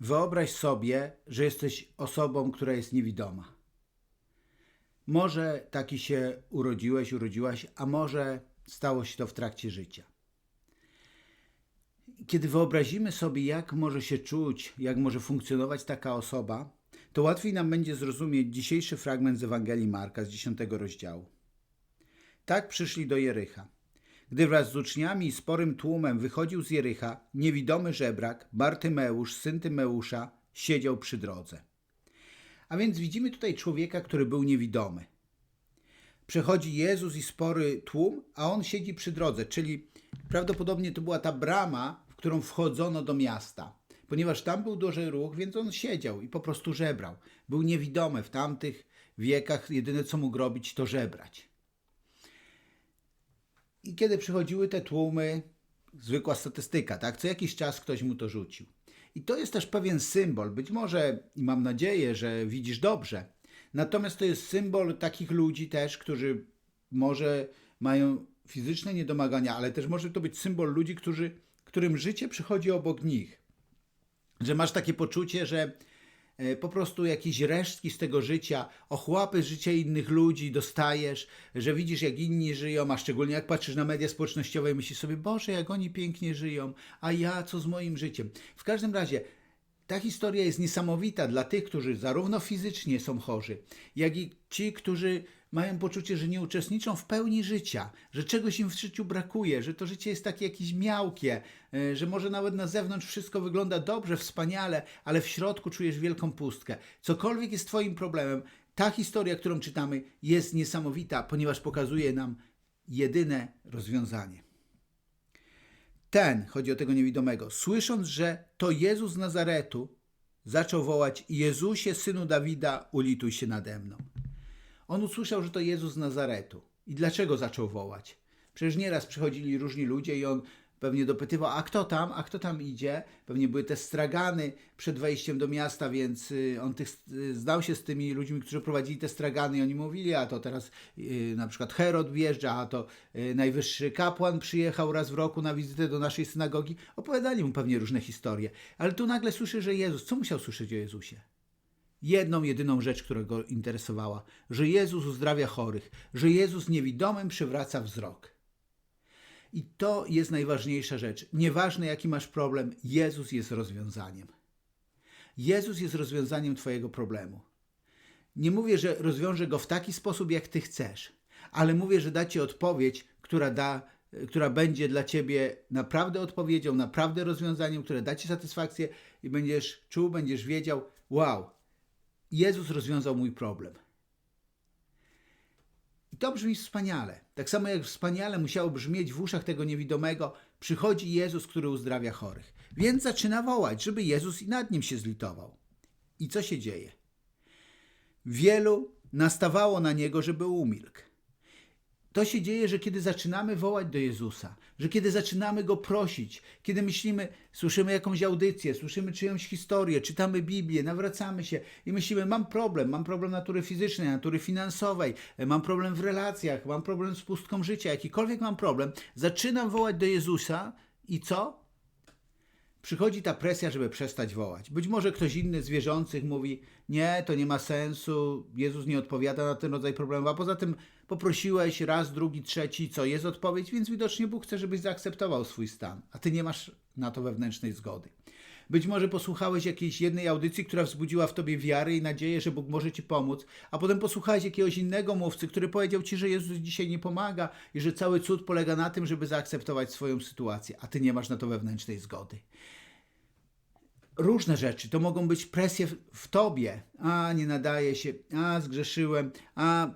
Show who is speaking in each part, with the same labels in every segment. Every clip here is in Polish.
Speaker 1: Wyobraź sobie, że jesteś osobą, która jest niewidoma. Może taki się urodziłeś, urodziłaś, a może stało się to w trakcie życia. Kiedy wyobrazimy sobie, jak może się czuć, jak może funkcjonować taka osoba, to łatwiej nam będzie zrozumieć dzisiejszy fragment z Ewangelii Marka z 10 rozdziału. Tak przyszli do Jericha. Gdy wraz z uczniami i sporym tłumem wychodził z Jericha, niewidomy żebrak, Bartymeusz, syn Tymeusza, siedział przy drodze. A więc widzimy tutaj człowieka, który był niewidomy. Przechodzi Jezus i spory tłum, a on siedzi przy drodze, czyli prawdopodobnie to była ta brama, w którą wchodzono do miasta. Ponieważ tam był duży ruch, więc on siedział i po prostu żebrał. Był niewidomy w tamtych wiekach, jedyne co mógł robić to żebrać. I kiedy przychodziły te tłumy, zwykła statystyka, tak? Co jakiś czas ktoś mu to rzucił. I to jest też pewien symbol. Być może, i mam nadzieję, że widzisz dobrze. Natomiast to jest symbol takich ludzi też, którzy może mają fizyczne niedomagania, ale też może to być symbol ludzi, którzy, którym życie przychodzi obok nich. Że masz takie poczucie, że po prostu jakieś resztki z tego życia, ochłapy życia innych ludzi dostajesz, że widzisz jak inni żyją, a szczególnie jak patrzysz na media społecznościowe i myślisz sobie, Boże, jak oni pięknie żyją, a ja co z moim życiem? W każdym razie, ta historia jest niesamowita dla tych, którzy zarówno fizycznie są chorzy, jak i ci, którzy mają poczucie, że nie uczestniczą w pełni życia, że czegoś im w życiu brakuje, że to życie jest takie jakieś miałkie, e, że może nawet na zewnątrz wszystko wygląda dobrze, wspaniale, ale w środku czujesz wielką pustkę. Cokolwiek jest Twoim problemem, ta historia, którą czytamy, jest niesamowita, ponieważ pokazuje nam jedyne rozwiązanie. Ten, chodzi o tego niewidomego, słysząc, że to Jezus z Nazaretu, zaczął wołać: Jezusie, synu Dawida, ulituj się nade mną. On usłyszał, że to Jezus z Nazaretu. I dlaczego zaczął wołać? Przecież nieraz przychodzili różni ludzie i on pewnie dopytywał, a kto tam, a kto tam idzie? Pewnie były te stragany przed wejściem do miasta, więc y, on tych, y, znał się z tymi ludźmi, którzy prowadzili te stragany i oni mówili, a to teraz y, na przykład Herod wjeżdża, a to najwyższy kapłan przyjechał raz w roku na wizytę do naszej synagogi. Opowiadali mu pewnie różne historie. Ale tu nagle słyszy, że Jezus, co musiał słyszeć o Jezusie? Jedną, jedyną rzecz, która go interesowała, że Jezus uzdrawia chorych, że Jezus niewidomym przywraca wzrok. I to jest najważniejsza rzecz. Nieważne jaki masz problem, Jezus jest rozwiązaniem. Jezus jest rozwiązaniem Twojego problemu. Nie mówię, że rozwiąże go w taki sposób, jak Ty chcesz, ale mówię, że da Ci odpowiedź, która, da, która będzie dla Ciebie naprawdę odpowiedzią, naprawdę rozwiązaniem, które da Ci satysfakcję i będziesz czuł, będziesz wiedział, wow, Jezus rozwiązał mój problem. I to brzmi wspaniale. Tak samo jak wspaniale musiało brzmieć w uszach tego niewidomego, przychodzi Jezus, który uzdrawia chorych. Więc zaczyna wołać, żeby Jezus i nad nim się zlitował. I co się dzieje? Wielu nastawało na niego, żeby umilkł. To się dzieje, że kiedy zaczynamy wołać do Jezusa, że kiedy zaczynamy Go prosić, kiedy myślimy, słyszymy jakąś audycję, słyszymy czyjąś historię, czytamy Biblię, nawracamy się i myślimy, mam problem, mam problem natury fizycznej, natury finansowej, mam problem w relacjach, mam problem z pustką życia, jakikolwiek mam problem, zaczynam wołać do Jezusa i co? Przychodzi ta presja, żeby przestać wołać. Być może ktoś inny z wierzących mówi: Nie, to nie ma sensu, Jezus nie odpowiada na ten rodzaj problemów, a poza tym poprosiłeś raz, drugi, trzeci, co jest odpowiedź, więc widocznie Bóg chce, żebyś zaakceptował swój stan, a ty nie masz na to wewnętrznej zgody. Być może posłuchałeś jakiejś jednej audycji, która wzbudziła w tobie wiarę i nadzieję, że Bóg może ci pomóc, a potem posłuchałeś jakiegoś innego mówcy, który powiedział ci, że Jezus dzisiaj nie pomaga i że cały cud polega na tym, żeby zaakceptować swoją sytuację, a ty nie masz na to wewnętrznej zgody różne rzeczy. To mogą być presje w, w, tobie. A, nie nadaje się, a, zgrzeszyłem, a,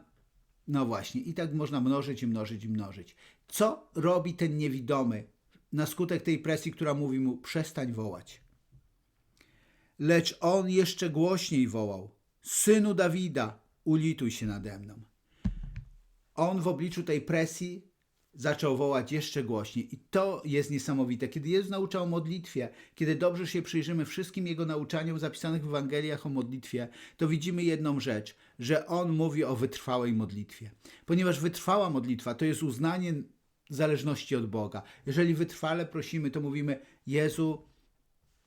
Speaker 1: no właśnie. I tak można mnożyć i mnożyć i mnożyć. Co robi ten niewidomy na skutek tej presji, która mówi mu: przestań wołać? Lecz on jeszcze głośniej wołał: Synu Dawida, ulituj się nade mną. On w obliczu tej presji zaczął wołać jeszcze głośniej. I to jest niesamowite. Kiedy Jezus nauczał o modlitwie, kiedy dobrze się przyjrzymy wszystkim Jego nauczaniom zapisanych w Ewangeliach o modlitwie, to widzimy jedną rzecz, że On mówi o wytrwałej modlitwie. Ponieważ wytrwała modlitwa to jest uznanie zależności od Boga. Jeżeli wytrwale prosimy, to mówimy Jezu,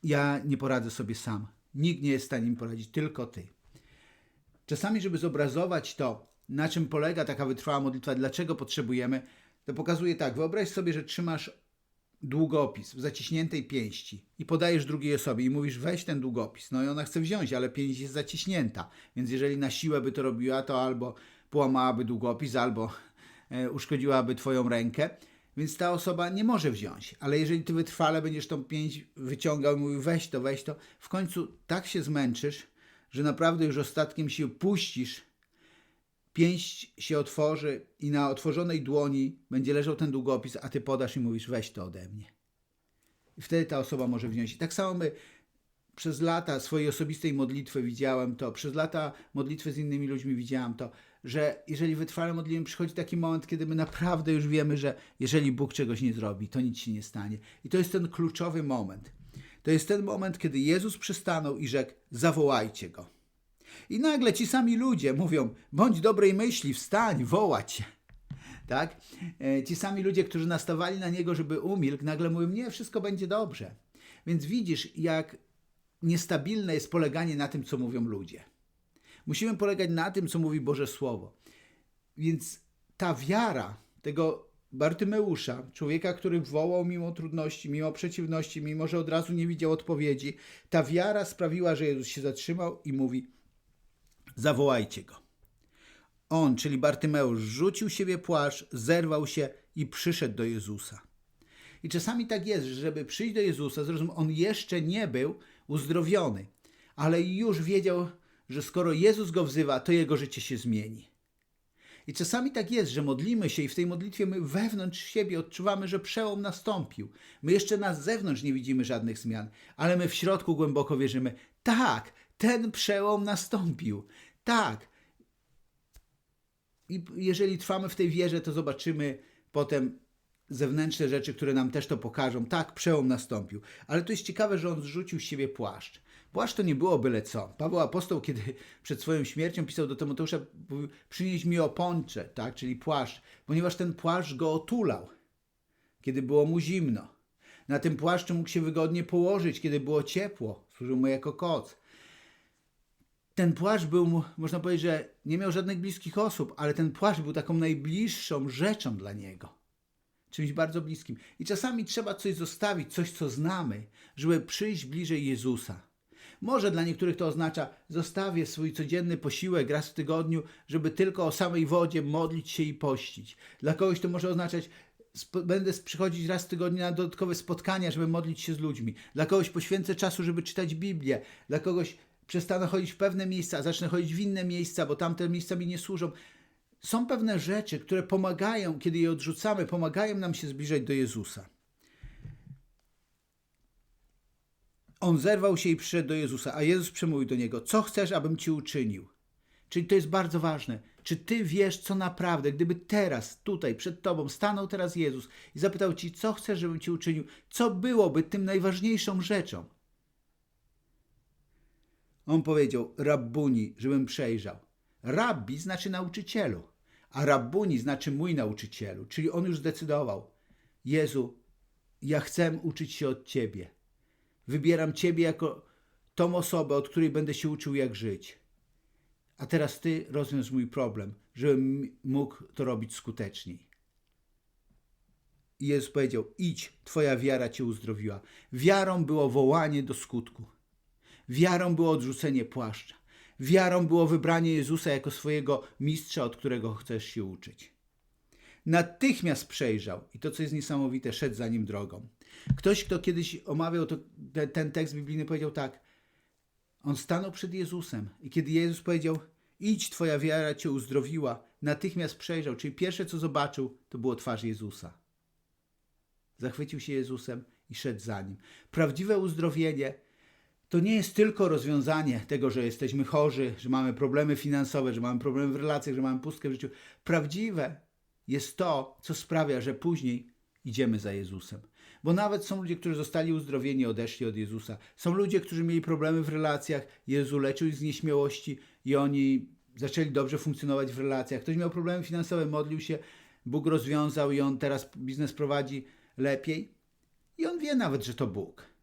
Speaker 1: ja nie poradzę sobie sam. Nikt nie jest w stanie mi poradzić, tylko ty. Czasami, żeby zobrazować to, na czym polega taka wytrwała modlitwa, dlaczego potrzebujemy, to pokazuje tak. Wyobraź sobie, że trzymasz długopis w zaciśniętej pięści i podajesz drugiej osobie i mówisz weź ten długopis. No i ona chce wziąć, ale pięść jest zaciśnięta. Więc jeżeli na siłę by to robiła, to albo połamałaby długopis, albo e, uszkodziłaby twoją rękę. Więc ta osoba nie może wziąć. Ale jeżeli ty wytrwale będziesz tą pięść wyciągał i mówił weź to, weź to, w końcu tak się zmęczysz, że naprawdę już ostatkiem sił puścisz, pięść się otworzy i na otworzonej dłoni będzie leżał ten długopis, a ty podasz i mówisz weź to ode mnie. I wtedy ta osoba może wziąć. I tak samo my przez lata swojej osobistej modlitwy widziałem to, przez lata modlitwy z innymi ludźmi widziałem to, że jeżeli wytrwale modlimy, przychodzi taki moment, kiedy my naprawdę już wiemy, że jeżeli Bóg czegoś nie zrobi, to nic się nie stanie. I to jest ten kluczowy moment. To jest ten moment, kiedy Jezus przystanął i rzekł: zawołajcie go. I nagle ci sami ludzie mówią: bądź dobrej myśli, wstań, wołać. Tak? E, Ci sami ludzie, którzy nastawali na niego, żeby umilkł, nagle mówią: Nie, wszystko będzie dobrze. Więc widzisz, jak niestabilne jest poleganie na tym, co mówią ludzie. Musimy polegać na tym, co mówi Boże Słowo. Więc ta wiara tego Bartymeusza, człowieka, który wołał mimo trudności, mimo przeciwności, mimo że od razu nie widział odpowiedzi, ta wiara sprawiła, że Jezus się zatrzymał i mówi: Zawołajcie go. On, czyli Bartymeusz, rzucił siebie płaszcz, zerwał się i przyszedł do Jezusa. I czasami tak jest, że żeby przyjść do Jezusa, zrozum, on jeszcze nie był uzdrowiony, ale już wiedział, że skoro Jezus go wzywa, to jego życie się zmieni. I czasami tak jest, że modlimy się i w tej modlitwie my wewnątrz siebie odczuwamy, że przełom nastąpił. My jeszcze na zewnątrz nie widzimy żadnych zmian, ale my w środku głęboko wierzymy, tak, ten przełom nastąpił. Tak. I jeżeli trwamy w tej wierze, to zobaczymy potem zewnętrzne rzeczy, które nam też to pokażą. Tak, przełom nastąpił. Ale to jest ciekawe, że on zrzucił z siebie płaszcz. Płaszcz to nie było byle co. Paweł Apostoł, kiedy przed swoją śmiercią pisał do Tymoteusza, przynieś mi opończe, tak, czyli płaszcz, ponieważ ten płaszcz go otulał, kiedy było mu zimno. Na tym płaszczu mógł się wygodnie położyć, kiedy było ciepło. Służył mu jako koc. Ten płaszcz był, mu- można powiedzieć, że nie miał żadnych bliskich osób, ale ten płaszcz był taką najbliższą rzeczą dla niego czymś bardzo bliskim. I czasami trzeba coś zostawić, coś, co znamy, żeby przyjść bliżej Jezusa. Może dla niektórych to oznacza, zostawię swój codzienny posiłek raz w tygodniu, żeby tylko o samej wodzie modlić się i pościć. Dla kogoś to może oznaczać, będę przychodzić raz w tygodniu na dodatkowe spotkania, żeby modlić się z ludźmi. Dla kogoś poświęcę czasu, żeby czytać Biblię. Dla kogoś przestanę chodzić w pewne miejsca, zacznę chodzić w inne miejsca, bo tamte miejsca mi nie służą. Są pewne rzeczy, które pomagają, kiedy je odrzucamy, pomagają nam się zbliżać do Jezusa. On zerwał się i przyszedł do Jezusa, a Jezus przemówił do niego: Co chcesz, abym ci uczynił? Czyli to jest bardzo ważne. Czy ty wiesz, co naprawdę, gdyby teraz, tutaj, przed tobą stanął teraz Jezus i zapytał ci, co chcesz, żebym ci uczynił, co byłoby tym najważniejszą rzeczą? On powiedział, rabbuni, żebym przejrzał. Rabbi znaczy nauczycielu, a rabbuni znaczy mój nauczycielu, czyli on już zdecydował. Jezu, ja chcę uczyć się od Ciebie. Wybieram Ciebie jako tą osobę, od której będę się uczył, jak żyć. A teraz Ty rozwiąż mój problem, żebym mógł to robić skuteczniej. I Jezus powiedział: Idź, Twoja wiara Cię uzdrowiła. Wiarą było wołanie do skutku. Wiarą było odrzucenie płaszcza. Wiarą było wybranie Jezusa jako swojego mistrza, od którego chcesz się uczyć. Natychmiast przejrzał i to, co jest niesamowite, szedł za nim drogą. Ktoś, kto kiedyś omawiał to, te, ten tekst biblijny, powiedział tak. On stanął przed Jezusem i kiedy Jezus powiedział: Idź, twoja wiara cię uzdrowiła, natychmiast przejrzał, czyli pierwsze, co zobaczył, to było twarz Jezusa. Zachwycił się Jezusem i szedł za nim. Prawdziwe uzdrowienie to nie jest tylko rozwiązanie tego, że jesteśmy chorzy, że mamy problemy finansowe, że mamy problemy w relacjach, że mamy pustkę w życiu. Prawdziwe jest to, co sprawia, że później idziemy za Jezusem. Bo nawet są ludzie, którzy zostali uzdrowieni, odeszli od Jezusa. Są ludzie, którzy mieli problemy w relacjach, Jezu leczył ich z nieśmiałości i oni zaczęli dobrze funkcjonować w relacjach. Ktoś miał problemy finansowe, modlił się, Bóg rozwiązał i on teraz biznes prowadzi lepiej. I on wie nawet, że to Bóg.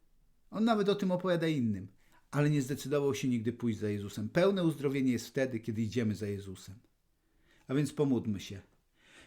Speaker 1: On nawet o tym opowiada innym, ale nie zdecydował się nigdy pójść za Jezusem. Pełne uzdrowienie jest wtedy, kiedy idziemy za Jezusem. A więc pomódlmy się.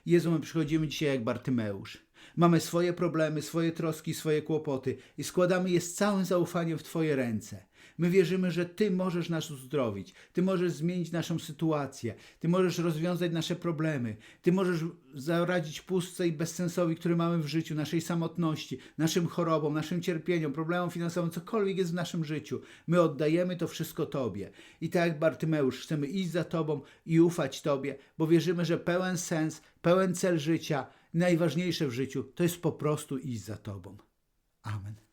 Speaker 1: Jezu, my przychodzimy dzisiaj jak Bartymeusz. Mamy swoje problemy, swoje troski, swoje kłopoty i składamy je z całym zaufaniem w Twoje ręce. My wierzymy, że Ty możesz nas uzdrowić, Ty możesz zmienić naszą sytuację, Ty możesz rozwiązać nasze problemy, Ty możesz zaradzić pustce i bezsensowi, który mamy w życiu, naszej samotności, naszym chorobom, naszym cierpieniom, problemom finansowym, cokolwiek jest w naszym życiu. My oddajemy to wszystko Tobie. I tak jak Bartymeusz, chcemy iść za Tobą i ufać Tobie, bo wierzymy, że pełen sens, pełen cel życia, najważniejsze w życiu, to jest po prostu iść za Tobą. Amen.